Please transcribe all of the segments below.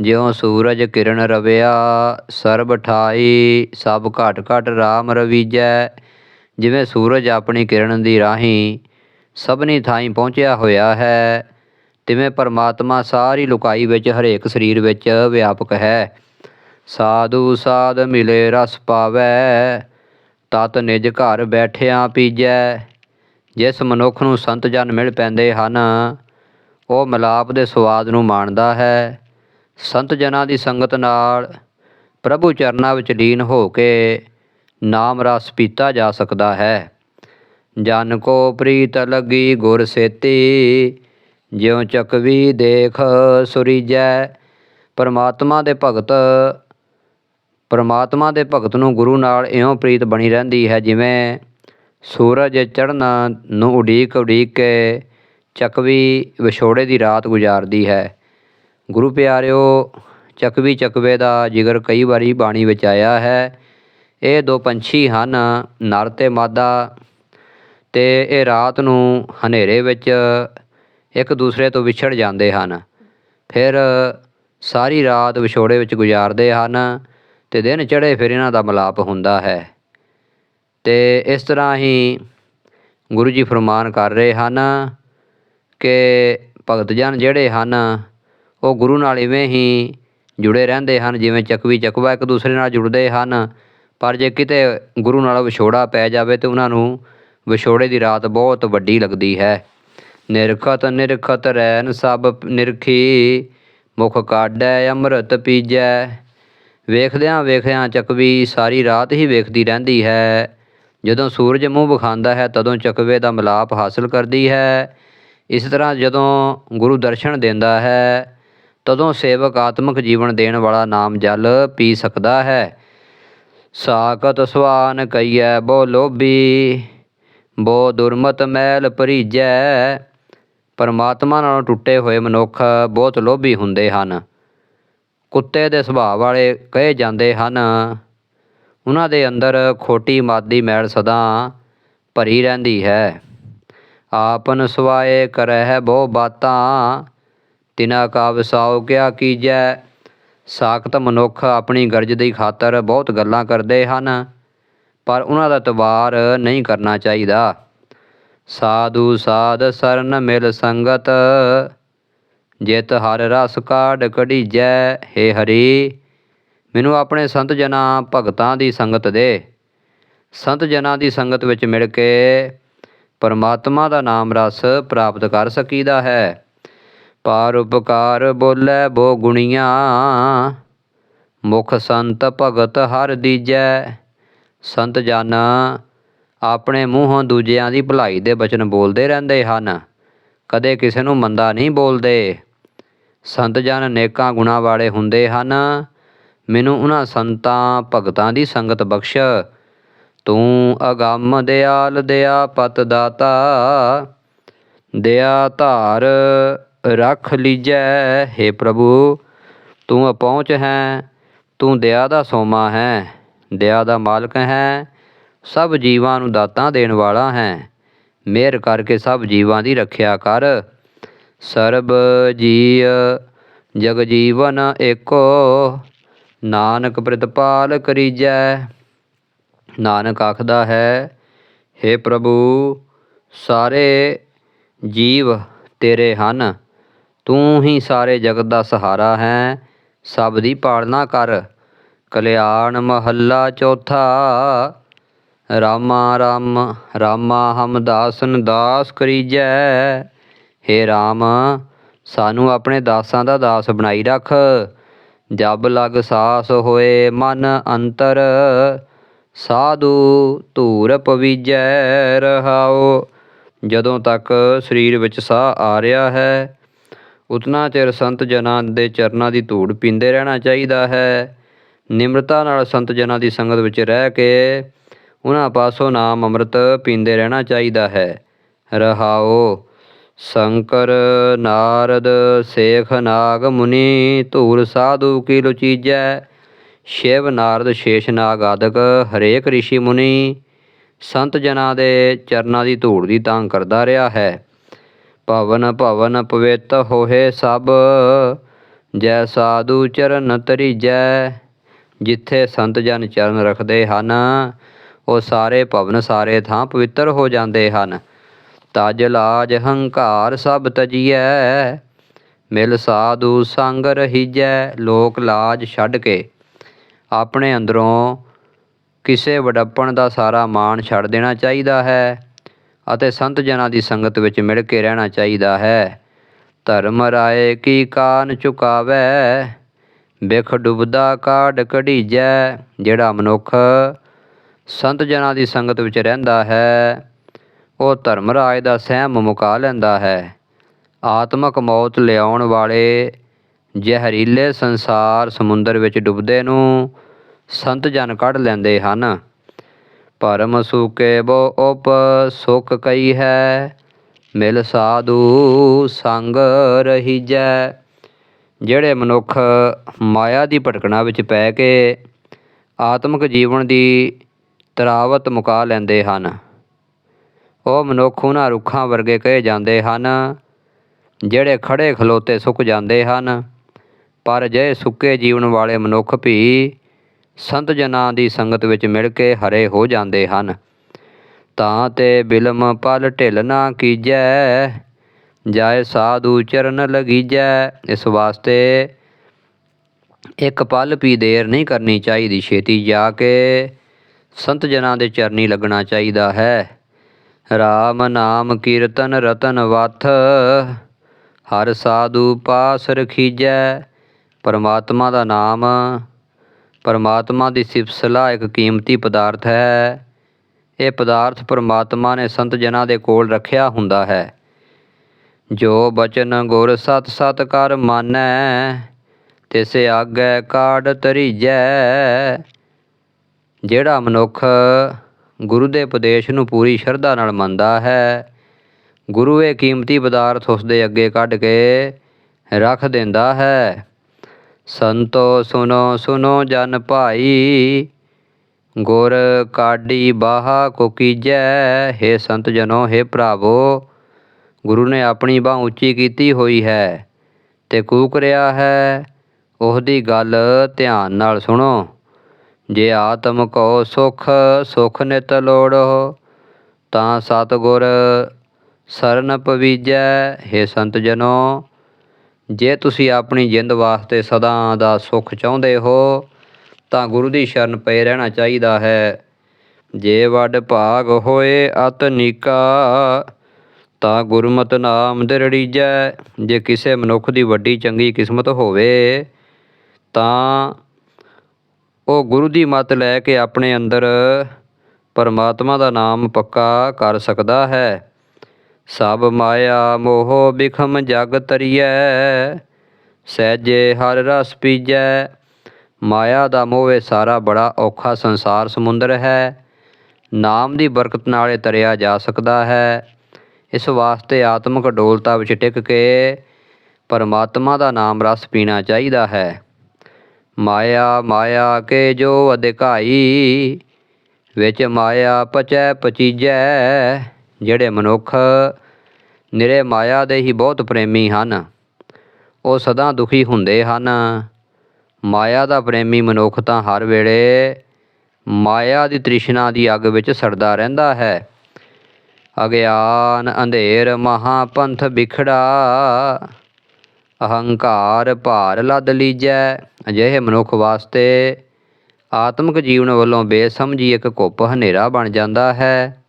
ਜਿਉ ਸੂਰਜ ਕਿਰਨ ਰਵਿਆ, ਸਰਬ ਠਾਈ, ਸਭ ਘਟ ਘਟ ਰਾਮ ਰਵੀਜੈ। ਜਿਵੇਂ ਸੂਰਜ ਆਪਣੀ ਕਿਰਨ ਦੀ ਰਾਹੀਂ ਸਭਨੀ ਥਾਈਂ ਪਹੁੰਚਿਆ ਹੋਇਆ ਹੈ, ਤਿਵੇਂ ਪਰਮਾਤਮਾ ਸਾਰੀ ਲੁਕਾਈ ਵਿੱਚ, ਹਰੇਕ ਸਰੀਰ ਵਿੱਚ ਵਿਆਪਕ ਹੈ। ਸਾਧੂ ਸਾਧ ਮਿਲੇ ਰਸ ਪਾਵੈ, ਤਤ ਨਿਜ ਘਰ ਬੈਠਿਆਂ ਪੀਜੈ। ਜਿਸ ਮਨੁੱਖ ਨੂੰ ਸੰਤ ਜਨ ਮਿਲ ਪੈਂਦੇ ਹਨ, ਉਹ ਮਿਲਾਪ ਦੇ ਸਵਾਦ ਨੂੰ ਮਾਣਦਾ ਹੈ। ਸੰਤ ਜਨਾਂ ਦੀ ਸੰਗਤ ਨਾਲ ਪ੍ਰਭੂ ਚਰਨਾਂ ਵਿੱਚ ਲੀਨ ਹੋ ਕੇ ਨਾਮ ਰਸ ਪੀਤਾ ਜਾ ਸਕਦਾ ਹੈ। ਜਨ ਕੋ ਪ੍ਰੀਤ ਲੱਗੀ ਗੁਰ ਸੇਤੀ, ਜਿਉ ਚਕਵੀ ਦੇਖ ਸੁਰੀਜੈ। ਪਰਮਾਤਮਾ ਦੇ ਭਗਤ, ਪਰਮਾਤਮਾ ਦੇ ਭਗਤ ਨੂੰ ਗੁਰੂ ਨਾਲ ਇਉਂ ਪ੍ਰੀਤ ਬਣੀ ਰਹਿੰਦੀ ਹੈ ਜਿਵੇਂ ਸੂਰਜ ਚੜ੍ਹਨ ਨੂੰ ਉਡੀਕ ਉਡੀਕ ਕੇ ਚਕਵੀ ਵਿਛੋੜੇ ਦੀ ਰਾਤ ਗੁਜ਼ਾਰਦੀ ਹੈ। ਗੁਰੂ ਪਿਆਰਿਓ ਚਕਵੀ ਚਕਵੇ ਦਾ ਜ਼ਿਕਰ ਕਈ ਵਾਰੀ ਬਾਣੀ ਵਿੱਚ ਆਇਆ ਹੈ। ਇਹ ਦੋ ਪੰਛੀ ਹਨ, ਨਰ ਤੇ ਮਾਦਾ ਤੇ ਇਹ ਰਾਤ ਨੂੰ ਹਨੇਰੇ ਵਿੱਚ ਇੱਕ ਦੂਸਰੇ ਤੋਂ ਵਿਛੜ ਜਾਂਦੇ ਹਨ। ਫਿਰ ਸਾਰੀ ਰਾਤ ਵਿਛੋੜੇ ਵਿੱਚ ਗੁਜ਼ਾਰਦੇ ਹਨ ਤੇ ਦਿਨ ਚੜ੍ਹੇ ਫਿਰ ਇਹਨਾਂ ਦਾ ਮਿਲਾਪ ਹੁੰਦਾ ਹੈ। ਤੇ ਇਸ ਤਰ੍ਹਾਂ ਹੀ ਗੁਰੂ ਜੀ ਫਰਮਾਨ ਕਰ ਰਹੇ ਹਨ ਕਿ ਭਗਤ ਜਨ ਜਿਹੜੇ ਹਨ ਉਹ ਗੁਰੂ ਨਾਲ ਇਵੇਂ ਹੀ ਜੁੜੇ ਰਹਿੰਦੇ ਹਨ, ਜਿਵੇਂ ਚੱਕਵੀ ਚੱਕਵਾ ਇੱਕ ਦੂਸਰੇ ਨਾਲ ਜੁੜਦੇ ਹਨ। ਪਰ ਜੇ ਕਿਤੇ ਗੁਰੂ ਨਾਲ ਵਿਛੋੜਾ ਪੈ ਜਾਵੇ ਤੇ ਉਹਨਾਂ ਨੂੰ ਵਿਛੋੜੇ ਦੀ ਰਾਤ ਬਹੁਤ ਵੱਡੀ ਲੱਗਦੀ ਹੈ। ਨਿਰਖਤ ਨਿਰਖਤ ਰਹਿਣ ਸਭ ਨਿਰਖੀ, ਮੁਖ ਕਾਢੈ ਅੰਮ੍ਰਿਤ ਪੀਜੈ। ਵੇਖਦਿਆਂ ਵੇਖਦਿਆਂ ਚੱਕਵੀ ਸਾਰੀ ਰਾਤ ਹੀ ਵੇਖਦੀ ਰਹਿੰਦੀ ਹੈ। ਜਦੋਂ ਸੂਰਜ ਮੂੰਹ ਵਿਖਾਉਂਦਾ ਹੈ, ਤਦੋਂ ਚੱਕਵੇ ਦਾ ਮਿਲਾਪ ਹਾਸਲ ਕਰਦੀ ਹੈ। ਇਸ ਤਰ੍ਹਾਂ ਜਦੋਂ ਗੁਰੂ ਦਰਸ਼ਨ ਦਿੰਦਾ ਹੈ ਤਦੋਂ ਸੇਵਕ ਆਤਮਿਕ ਜੀਵਨ ਦੇਣ ਵਾਲਾ ਨਾਮ ਜਲ ਪੀ ਸਕਦਾ ਹੈ। ਸਾਕਤ ਸਵਾਨ ਕਈਐ ਬੋ ਲੋਭੀ, ਬੋ ਦੁਰਮਤ ਮੈਲ ਭਰੀਜੈ। ਪਰਮਾਤਮਾ ਨਾਲੋਂ ਟੁੱਟੇ ਹੋਏ ਮਨੁੱਖ ਬਹੁਤ ਲੋਭੀ ਹੁੰਦੇ ਹਨ। ਕੁੱਤੇ ਦੇ ਸੁਭਾਅ ਵਾਲੇ ਕਹੇ ਜਾਂਦੇ ਹਨ, ਉਹਨਾਂ ਦੇ ਅੰਦਰ ਖੋਟੀ ਮਾਦੀ ਮੈਲ ਸਦਾ ਭਰੀ ਰਹਿੰਦੀ ਹੈ। ਆਪਨ ਸਵਾਏ ਕਰਹਿ ਬਹੁ ਬਾਤਾਂ ਤਿਨਾ ਕਾ ਵਸਾਉ ਕਿਆ ਕੀਜੈ। ਸਾਖਤ ਮਨੁੱਖ ਆਪਣੀ ਗਰਜ ਦੀ ਖਾਤਰ ਬਹੁਤ ਗੱਲਾਂ ਕਰਦੇ ਹਨ, ਪਰ ਉਹਨਾਂ ਦਾ ਤਵਾਰ ਨਹੀਂ ਕਰਨਾ ਚਾਹੀਦਾ। ਸਾਧੂ ਸਾਧ ਸਰਨ ਮਿਲ ਸੰਗਤ, ਜਿਤ ਹਰ ਰਸ ਕਾਢ ਕਢੀਜੈ। ਹੇ ਹਰੀ, ਮੈਨੂੰ ਆਪਣੇ ਸੰਤ ਜਨਾਂ ਭਗਤਾਂ ਦੀ ਸੰਗਤ ਦੇ। ਸੰਤ ਜਨਾਂ ਦੀ ਸੰਗਤ ਵਿੱਚ ਮਿਲ ਕੇ ਪਰਮਾਤਮਾ ਦਾ ਨਾਮ ਰਸ ਪ੍ਰਾਪਤ ਕਰ ਸਕੀਦਾ ਹੈ। ਪਾਰ ਉਪਕਾਰ ਬੋਲੇ ਬੋ ਗੁਣੀਆਂ। ਮੁਖ ਸੰਤ ਭਗਤ ਹਰ ਦੀਜੈ। ਸੰਤ ਜਨ, ਆਪਣੇ ਮੂੰਹੋਂ ਦੂਜਿਆਂ ਦੀ ਭਲਾਈ ਦੇ ਬਚਨ ਬੋਲਦੇ ਰਹਿੰਦੇ ਹਨ। ਕਦੇ ਕਿਸੇ ਨੂੰ ਮੰਦਾ ਨਹੀਂ ਬੋਲਦੇ। ਸੰਤ ਜਨ ਨੇਕਾਂ ਗੁਣਾ ਵਾਲੇ ਹੁੰਦੇ ਹਨ। ਮੈਨੂੰ ਉਹਨਾਂ ਸੰਤਾਂ, ਭਗਤਾਂ ਦੀ ਸੰਗਤ ਬਖਸ਼। ਤੂੰ ਅਗੰਮ ਦਿਆਲ ਦਿਆ ਪਤ ਦਾਤਾ ਦਿਆ ਧਾਰ ਰੱਖ ਲੀਜੈ हे ਪ੍ਰਭੂ, ਤੂੰ ਅਪਹੁੰਚ ਹੈ, ਤੂੰ ਦਇਆ ਦਾ ਸੋਮਾ ਹੈ, ਦਇਆ ਦਾ ਮਾਲਕ ਹੈ, ਸਭ ਜੀਵਾਂ ਨੂੰ ਦਾਤਾਂ ਦੇਣ ਵਾਲਾ ਹੈ, ਮਿਹਰ ਕਰਕੇ ਸਭ ਜੀਵਾਂ ਦੀ ਰੱਖਿਆ ਕਰ। ਸਰਬ ਜੀ ਜਗ ਜੀਵਨ ਏਕੋ, ਨਾਨਕ ਪ੍ਰਤਪਾਲ ਕਰੀਜੈ। ਨਾਨਕ ਆਖਦਾ ਹੈ हे ਪ੍ਰਭੂ, ਸਾਰੇ ਜੀਵ ਤੇਰੇ ਹਨ। ਤੂੰ ਹੀ ਸਾਰੇ ਜਗਤ ਦਾ ਸਹਾਰਾ ਹੈ। ਸਭ ਦੀ ਪਾਲਣਾ ਕਰ। ਕਲਿਆਣ ਮਹੱਲਾ ਚੌਥਾ। ਰਾਮਾ ਰਾਮ, ਰਾਮਾ ਹਮ ਦਾਸਨ ਦਾਸ ਕਰੀਜੈ। हे ਰਾਮ, ਸਾਨੂੰ ਆਪਣੇ ਦਾਸਾਂ ਦਾ ਦਾਸ ਬਣਾਈ ਰੱਖ। ਜਬ ਲਗ ਸਾਸ ਹੋਏ ਮਨ ਅੰਤਰ, ਸਾਧੂ ਧੂਰ ਪਵੀਜੈ ਰਹਾਓ। ਜਦੋਂ ਤੱਕ ਸਰੀਰ ਵਿੱਚ ਸਾਹ ਆ ਰਿਹਾ ਹੈ ਉਤਨਾ ਚਿਰ ਸੰਤ ਜਨਾਂ ਦੇ ਚਰਨਾਂ ਦੀ ਧੂੜ ਪੀਂਦੇ ਰਹਿਣਾ ਚਾਹੀਦਾ ਹੈ। ਨਿਮਰਤਾ ਨਾਲ ਸੰਤ ਜਨਾਂ ਦੀ ਸੰਗਤ ਵਿੱਚ ਰਹਿ ਕੇ ਉਹਨਾਂ ਪਾਸੋਂ ਨਾਮ ਅੰਮ੍ਰਿਤ ਪੀਂਦੇ ਰਹਿਣਾ ਚਾਹੀਦਾ ਹੈ। ਰਹਾਓ, ਸ਼ੰਕਰ, ਨਾਰਦ, ਸੇਖ, ਨਾਗ, ਮੁਨੀ, ਧੂਰ, ਸਾਧੂ, ਕੀ ਲੁਚੀਜੈ? ਸ਼ਿਵ, ਨਾਰਦ, ਸ਼ੇਸ਼, ਨਾਗ ਆਦਿਕ ਹਰੇਕ ਰਿਸ਼ੀ ਮੁਨੀ ਸੰਤ ਜਨਾਂ ਦੇ ਚਰਨਾਂ ਦੀ ਧੂੜ ਦੀ ਤਾਂਗ ਕਰਦਾ ਰਿਹਾ ਹੈ। ਭਵਨ ਭਵਨ ਪਵਿੱਤ ਹੋਏ ਸਭ, ਜੈ ਸਾਧੂ ਚਰਨ ਤਰੀਜੈ, ਜਿੱਥੇ ਸੰਤ ਜਨ ਚਰਨ ਰੱਖਦੇ ਹਨ, ਉਹ ਸਾਰੇ ਭਵਨ ਸਾਰੇ ਥਾਂ ਪਵਿੱਤਰ ਹੋ ਜਾਂਦੇ ਹਨ। ਤਜ ਲਾਜ ਹੰਕਾਰ ਸਭ ਤਜੀਐ, ਮਿਲ ਸਾਧੂ ਸੰਗ ਰਹੀਜੈ, ਲੋਕ ਲਾਜ ਛੱਡ ਕੇ। ਆਪਣੇ ਅੰਦਰੋਂ ਕਿਸੇ ਵਡੱਪਣ ਦਾ ਸਾਰਾ ਮਾਣ ਛੱਡ ਦੇਣਾ ਚਾਹੀਦਾ ਹੈ। ਅਤੇ ਸੰਤ ਜਨਾਂ ਦੀ ਸੰਗਤ ਵਿੱਚ ਮਿਲ ਕੇ ਰਹਿਣਾ ਚਾਹੀਦਾ ਹੈ। ਧਰਮ ਰਾਏ ਕੀ ਕਾਨ ਝੁਕਾਵੈ ਬਿਖ ਡੁੱਬਦਾ ਕਾਢ ਕਢੀਜੈ, ਜਿਹੜਾ ਮਨੁੱਖ ਸੰਤ ਜਨਾਂ ਦੀ ਸੰਗਤ ਵਿੱਚ ਰਹਿੰਦਾ ਹੈ, ਉਹ ਧਰਮ ਰਾਜ ਦਾ ਸਹਿਮ ਮੁਕਾ ਲੈਂਦਾ ਹੈ। ਆਤਮਕ ਮੌਤ ਲਿਆਉਣ ਵਾਲੇ ਜ਼ਹਿਰੀਲੇ ਸੰਸਾਰ ਸਮੁੰਦਰ ਵਿੱਚ ਡੁੱਬਦੇ ਨੂੰ ਸੰਤ ਜਨ ਕੱਢ ਲੈਂਦੇ ਹਨ। ਭਰਮ ਸੁਕੇ ਬੋ ਉਪ ਸੁਖ ਕਈ ਹੈ, ਮਿਲ ਸਾਧੂ ਸੰਗ ਰਹੀਜੈ। ਜਿਹੜੇ ਮਨੁੱਖ ਮਾਇਆ ਦੀ ਭਟਕਣਾ ਵਿੱਚ ਪੈ ਕੇ ਆਤਮਿਕ ਜੀਵਨ ਦੀ ਤਰਾਵਤ ਮੁਕਾ ਲੈਂਦੇ ਹਨ, ਉਹ ਮਨੁੱਖ ਉਹਨਾਂ ਰੁੱਖਾਂ ਵਰਗੇ ਕਹੇ ਜਾਂਦੇ ਹਨ, ਜਿਹੜੇ ਖੜੇ ਖਲੋਤੇ ਸੁੱਕ ਜਾਂਦੇ ਹਨ। ਪਰ ਜੇ ਸੁੱਕੇ ਜੀਵਨ ਵਾਲੇ ਮਨੁੱਖ ਵੀ ਸੰਤ ਜਨਾਂ ਦੀ ਸੰਗਤ ਵਿੱਚ ਮਿਲ ਕੇ ਹਰੇ ਹੋ ਜਾਂਦੇ ਹਨ। ਤਾਂ ਤੇ ਬਿਲਮ ਪਲ ਢਿਲ ਨਾ ਕੀਜੈ ਜਾਏ ਸਾਧੂ ਚਰਨ ਲਗੀਜੈ। ਇਸ ਵਾਸਤੇ ਇੱਕ ਪਲ ਵੀ ਦੇਰ ਨਹੀਂ ਕਰਨੀ ਚਾਹੀਦੀ, ਛੇਤੀ ਜਾ ਕੇ ਸੰਤ ਜਨਾਂ ਦੇ ਚਰਨੀ ਲੱਗਣਾ ਚਾਹੀਦਾ ਹੈ। ਰਾਮ ਨਾਮ ਕੀਰਤਨ ਰਤਨ ਵਥ, ਹਰ ਸਾਧੂ ਪਾਸ ਰਖੀਜੈ। ਪਰਮਾਤਮਾ ਦਾ ਨਾਮ ਪਰਮਾਤਮਾ ਦੀ ਸਿਫਤ ਇੱਕ ਕੀਮਤੀ ਪਦਾਰਥ ਹੈ। ਇਹ ਪਦਾਰਥ ਪਰਮਾਤਮਾ ਨੇ ਸੰਤ ਜਨਾਂ ਦੇ ਕੋਲ ਰੱਖਿਆ ਹੁੰਦਾ ਹੈ। ਜੋ ਬਚਨ ਗੁਰ ਸਤ ਸਤ ਕਰ ਮਾਨੈ, ਤਿਸੇ ਆਗੈ ਕਾਢ ਤਰੀਜੈ ਜਿਹੜਾ ਮਨੁੱਖ ਗੁਰੂ ਦੇ ਉਪਦੇਸ਼ ਨੂੰ ਪੂਰੀ ਸ਼ਰਧਾ ਨਾਲ ਮੰਨਦਾ ਹੈ, ਗੁਰੂ ਇਹ ਕੀਮਤੀ ਪਦਾਰਥ ਉਸ ਦੇ ਅੱਗੇ ਕੱਢ ਕੇ ਰੱਖ ਦਿੰਦਾ ਹੈ। ਸੰਤੋ ਸੁਨੋ ਸੁਨੋ ਜਨ ਭਾਈ ਗੁਰ ਕਾਢੀ ਬਾਹਾ ਕੋ ਕੀਜੈ हे ਸੰਤ ਜਨੋ हे ਭਰਾਵੋ ਗੁਰੂ ਨੇ ਆਪਣੀ ਬਾਹ ਉੱਚੀ ਕੀਤੀ ਹੋਈ ਹੈ ਤੇ ਕੂਕ ਰਿਹਾ ਹੈ ਉਹਦੀ ਗੱਲ ਧਿਆਨ ਨਾਲ ਸੁਣੋ ਜੇ ਆਤਮ ਕੋ ਸੁਖ ਸੁਖ ਨਿਤ ਲੋੜੋ ਤਾਂ ਸਤਿਗੁਰ ਸਰਨ ਪਵੀਜੈ हे ਸੰਤ ਜਨੋ ਜੇ ਤੁਸੀਂ ਆਪਣੀ ਜਿੰਦ ਵਾਸਤੇ ਸਦਾ ਦਾ ਸੁੱਖ ਚਾਹੁੰਦੇ ਹੋ, ਤਾਂ ਗੁਰੂ ਦੀ ਸ਼ਰਨ ਪਏ ਰਹਿਣਾ ਚਾਹੀਦਾ ਹੈ। ਜੇ ਵੱਡ ਭਾਗ ਹੋਏ ਅਤ ਨੀਕਾ, ਤਾਂ ਗੁਰਮਤਿ ਨਾਮ ਦਿਰੜੀਜੈ। ਜੇ ਕਿਸੇ ਮਨੁੱਖ ਦੀ ਵੱਡੀ ਚੰਗੀ ਕਿਸਮਤ ਹੋਵੇ, ਤਾਂ ਉਹ ਗੁਰੂ ਦੀ ਮਤ ਲੈ ਕੇ ਆਪਣੇ ਅੰਦਰ ਪਰਮਾਤਮਾ ਦਾ ਨਾਮ ਪੱਕਾ ਕਰ ਸਕਦਾ ਹੈ। ਸਭ ਮਾਇਆ ਮੋਹ ਬਿਖਮ ਜਗ ਤਰੀਐ, ਸਹਿਜੇ ਹਰ ਰਸ ਪੀਜੈ। ਮਾਇਆ ਦਾ ਮੋਹ ਇਹ ਸਾਰਾ ਬੜਾ ਔਖਾ ਸੰਸਾਰ ਸਮੁੰਦਰ ਹੈ। ਨਾਮ ਦੀ ਬਰਕਤ ਨਾਲ ਇਹ ਤਰਿਆ ਜਾ ਸਕਦਾ ਹੈ। ਇਸ ਵਾਸਤੇ ਆਤਮਿਕ ਡੋਲਤਾ ਵਿੱਚ ਟਿਕ ਕੇ ਪਰਮਾਤਮਾ ਦਾ ਨਾਮ ਰਸ ਪੀਣਾ ਚਾਹੀਦਾ ਹੈ। ਮਾਇਆ ਮਾਇਆ ਕੇ ਜੋ ਅਧਿਕਾਈ, ਵਿੱਚ ਮਾਇਆ ਪਚੈ ਪਚੀਜੈ। ਜਿਹੜੇ ਮਨੁੱਖ ਨਿਰੇ ਮਾਇਆ ਦੇ ਹੀ ਬਹੁਤ ਪ੍ਰੇਮੀ ਹਨ, ਉਹ ਸਦਾ ਦੁਖੀ ਹੁੰਦੇ ਹਨ। ਮਾਇਆ ਦਾ ਪ੍ਰੇਮੀ ਮਨੁੱਖ ਤਾਂ ਹਰ ਵੇਲੇ ਮਾਇਆ ਦੀ ਤ੍ਰਿਸ਼ਨਾ ਦੀ ਅੱਗ ਵਿੱਚ ਸੜਦਾ ਰਹਿੰਦਾ ਹੈ। ਅਗਿਆਨ ਅੰਧੇਰ ਮਹਾਪੰਥ ਵਿਖੜਾ ਅਹੰਕਾਰ ਭਾਰ ਲੱਦ ਲੀਜੈ। ਅਜਿਹੇ ਮਨੁੱਖ ਵਾਸਤੇ ਆਤਮਿਕ ਜੀਵਨ ਵੱਲੋਂ ਬੇਸਮਝੀ ਇੱਕ ਘੁੱਪ ਹਨੇਰਾ ਬਣ ਜਾਂਦਾ ਹੈ।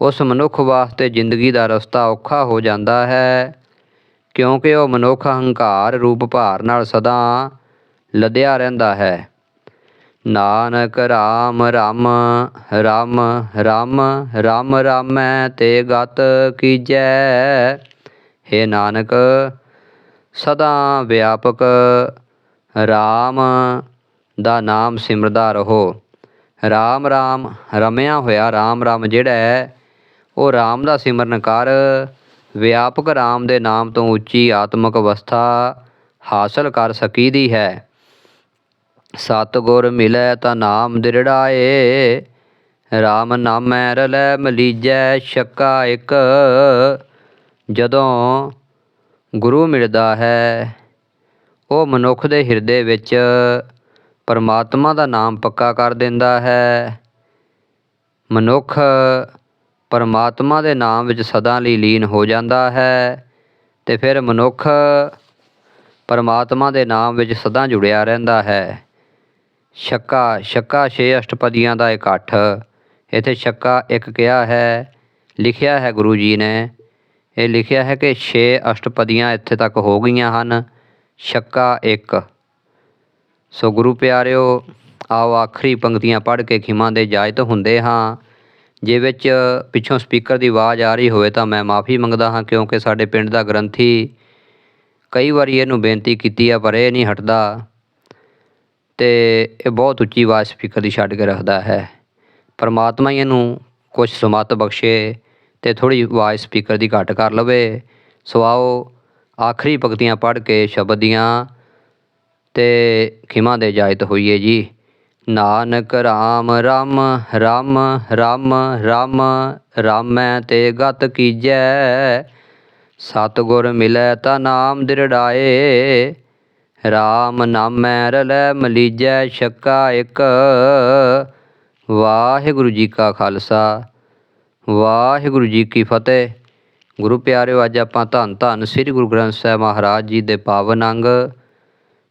ਉਸ ਮਨੁੱਖ ਵਾਸਤੇ ਜ਼ਿੰਦਗੀ ਦਾ ਰਸਤਾ ਔਖਾ ਹੋ ਜਾਂਦਾ ਹੈ, ਕਿਉਂਕਿ ਉਹ ਮਨੁੱਖ ਹੰਕਾਰ ਰੂਪ ਭਾਰ ਨਾਲ ਸਦਾ ਲਦਿਆ ਰਹਿੰਦਾ ਹੈ। ਨਾਨਕ ਰਾਮ ਰਾਮ ਰਾਮ ਰਾਮ ਰਾਮ ਰਾਮੈ ਤੇ ਗਤ ਕੀਜੈ। हे ਨਾਨਕ, ਸਦਾ ਵਿਆਪਕ ਰਾਮ ਦਾ ਨਾਮ ਸਿਮਰਦਾ ਰਹੋ। ਰਾਮ ਰਾਮ ਰਮਿਆ ਹੋਇਆ ਰਾਮ ਰਾਮ ਜਿਹੜਾ ਹੈ ਉਹ ਰਾਮ ਦਾ ਸਿਮਰਨ ਕਰ। ਵਿਆਪਕ ਰਾਮ ਦੇ ਨਾਮ ਤੋਂ ਉੱਚੀ ਆਤਮਿਕ ਅਵਸਥਾ ਹਾਸਲ ਕਰ ਸਕੀਦੀ ਹੈ। ਸਤਿਗੁਰ ਮਿਲੈ ਤਾਂ ਨਾਮ ਦਿਰੜਾਏ RAM ਨਾਮੈ ਰਲੈ ਮਲੀਜੈ ਸ਼ੱਕਾ ਇੱਕ। ਜਦੋਂ ਗੁਰੂ ਮਿਲਦਾ ਹੈ, ਉਹ ਮਨੁੱਖ ਦੇ ਹਿਰਦੇ ਵਿੱਚ ਪਰਮਾਤਮਾ ਦਾ ਨਾਮ ਪੱਕਾ ਕਰ ਦਿੰਦਾ ਹੈ। ਮਨੁੱਖ ਪਰਮਾਤਮਾ ਦੇ ਨਾਮ ਵਿੱਚ ਸਦਾ ਲਈ ਲੀਨ ਹੋ ਜਾਂਦਾ ਹੈ ਤੇ ਫਿਰ ਮਨੁੱਖ ਪਰਮਾਤਮਾ ਦੇ ਨਾਮ ਵਿੱਚ ਸਦਾ ਜੁੜਿਆ ਰਹਿੰਦਾ ਹੈ। ਛੱਕਾ ਛੱਕਾ ਛੇ ਅਸ਼ਟਪਦੀਆਂ ਦਾ ਇਕੱਠ ਇੱਥੇ ਛੱਕਾ ਇੱਕ ਕਿਹਾ ਹੈ, ਲਿਖਿਆ ਹੈ ਗੁਰੂ ਜੀ ਨੇ। ਇਹ ਲਿਖਿਆ ਹੈ ਕਿ ਛੇ ਅਸ਼ਟਪਦੀਆਂ ਇੱਥੇ ਤੱਕ ਹੋ ਗਈਆਂ ਹਨ ਛੱਕਾ ਇੱਕ। ਸੋ ਗੁਰੂ ਪਿਆਰਿਓ, ਆਓ ਆਖਰੀ ਪੰਕਤੀਆਂ ਪੜ੍ਹ ਕੇ ਖਿਮਾਂ ਦੇ ਜਾਇਤ ਹੁੰਦੇ ਹਾਂ। ਜੇ ਵਿੱਚ ਪਿੱਛੋਂ ਸਪੀਕਰ ਦੀ ਆਵਾਜ਼ ਆ ਰਹੀ ਹੋਵੇ ਤਾਂ ਮੈਂ ਮਾਫੀ ਮੰਗਦਾ ਹਾਂ, ਕਿਉਂਕਿ ਸਾਡੇ ਪਿੰਡ ਦਾ ਗ੍ਰੰਥੀ ਕਈ ਵਾਰੀ ਇਹਨੂੰ ਬੇਨਤੀ ਕੀਤੀ ਆ, ਪਰ ਇਹ ਨਹੀਂ ਹਟਦਾ। ਤੇ ਇਹ ਬਹੁਤ ਉੱਚੀ ਆਵਾਜ਼ ਸਪੀਕਰ ਦੀ ਛੱਡ ਕੇ ਰੱਖਦਾ ਹੈ। ਪਰਮਾਤਮਾ ਹੀ ਇਹਨੂੰ ਕੁਝ ਸਮਤ ਬਖਸ਼ੇ ਤੇ ਥੋੜੀ ਆਵਾਜ਼ ਸਪੀਕਰ ਦੀ ਘੱਟ ਕਰ ਲਵੇ। ਸੋ ਆਓ ਆਖਰੀ ਭਗਤੀਆਂ ਪੜ੍ਹ ਕੇ ਸ਼ਬਦ ਦੀਆਂ ਤੇ ਖਿਮਾ ਦੇ ਇਜਾਜ਼ਤ ਹੋਈਏ ਜੀ। ਨਾਨਕ RAM ਰਮ ਰਮ ਰਮ ਰਮ ਰਾਮੈ ਤੇ ਗਤ ਕੀਜੈ, ਸਤਿਗੁਰ ਮਿਲੈ ਤਾ ਨਾਮ ਦਿਰੜਾਏ RAM ਨਾਮੈ ਰਲੈ ਮਲੀਜੈ ਛੱਕਾ ਇੱਕ। ਵਾਹਿਗੁਰੂ ਜੀ ਕਾ ਖਾਲਸਾ, ਵਾਹਿਗੁਰੂ ਜੀ ਕੀ ਫਤਿਹ। ਗੁਰੂ ਪਿਆਰਿਓ, ਅੱਜ ਆਪਾਂ ਧੰਨ ਧੰਨ ਸ੍ਰੀ ਗੁਰੂ ਗ੍ਰੰਥ ਸਾਹਿਬ ਮਹਾਰਾਜ ਜੀ ਦੇ ਪਾਵਨ ਅੰਗ